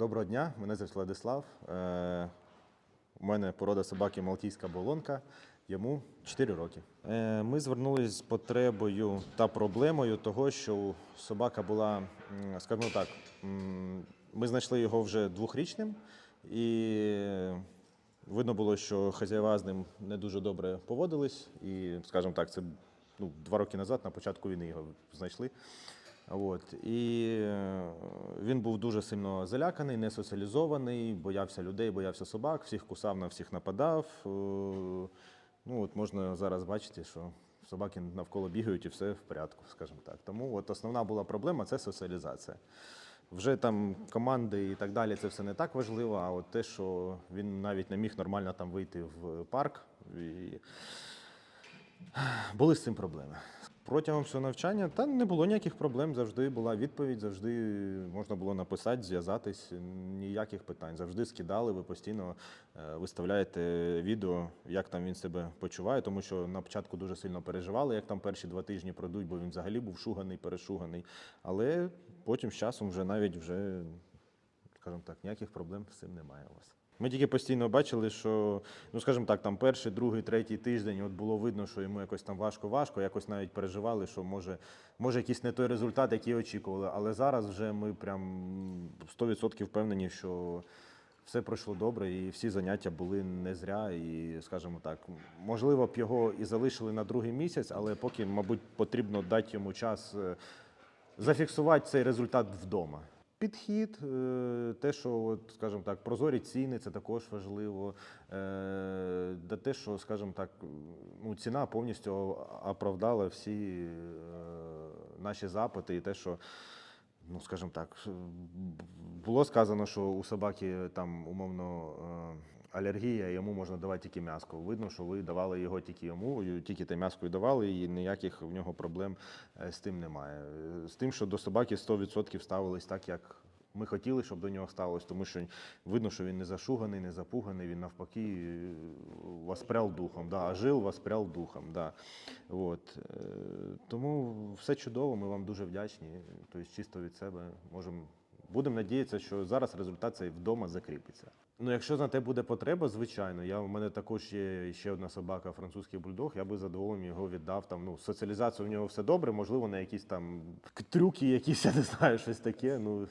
Доброго дня, мене звуть Владислав. Е, У мене порода собаки Малтійська болонка, йому 4 роки. Е, Ми звернулися з потребою та проблемою того, що собака була, скажімо так, ми знайшли його вже двохрічним, і видно було, що хазяєва з ним не дуже добре поводились. І, скажімо так, це ну, два роки назад, на початку війни його знайшли. От. І е, він був дуже сильно заляканий, не соціалізований, боявся людей, боявся собак, всіх кусав, на всіх нападав. Е, Ну, от можна зараз бачити, що собаки навколо бігають і все в порядку, скажімо так. Тому от основна була проблема це соціалізація. Вже там команди і так далі, це все не так важливо, а от те, що він навіть не міг нормально там вийти в парк. І були з цим проблеми. Протягом всього навчання та не було ніяких проблем. Завжди була відповідь, завжди можна було написати, зв'язатись. Ніяких питань. Завжди скидали. Ви постійно е, виставляєте відео, як там він себе почуває, тому що на початку дуже сильно переживали, як там перші два тижні пройдуть, бо він взагалі був шуганий, перешуганий. Але потім з часом вже навіть вже, скажімо так, ніяких проблем з цим немає у вас. Ми тільки постійно бачили, що, ну скажімо так, там перший, другий, третій тиждень от було видно, що йому якось там важко-важко, якось навіть переживали, що може, може якийсь не той результат, який очікували. Але зараз вже ми прям 100% впевнені, що все пройшло добре, і всі заняття були не зря. І, скажімо так, можливо б його і залишили на другий місяць, але поки, мабуть, потрібно дати йому час е, зафіксувати цей результат вдома. Підхід, е, те, що, от, скажімо так, прозорі ціни, це також важливо. Е, Да те, що, скажімо так, ну, ціна повністю оправдала всі е, наші запити, і те, що, ну, скажімо так, було сказано, що у собаки там умовно алергія, йому можна давати тільки м'яско. Видно, що ви давали його тільки йому, тільки те м'яско і давали, і ніяких в нього проблем е, з тим немає. Е, З тим, що до собаки 100% ставились так, як ми хотіли, щоб до нього ставилось, тому що видно, що він не зашуганий, не запуганий, він навпаки е, воспрял духом, да, а жив, воспрял духом. Да. От. Тому все чудово, ми вам дуже вдячні. Тобто, чисто від себе можемо. Будемо надіятися, що зараз результат цей вдома закріпиться. Ну, якщо на те буде потреба, звичайно. Я, у мене також є ще одна собака, французький бульдог, я би з задоволенням його віддав. Там, ну, соціалізацію в нього все добре, можливо, на якісь там трюки, якісь, я не знаю, щось таке. Ну,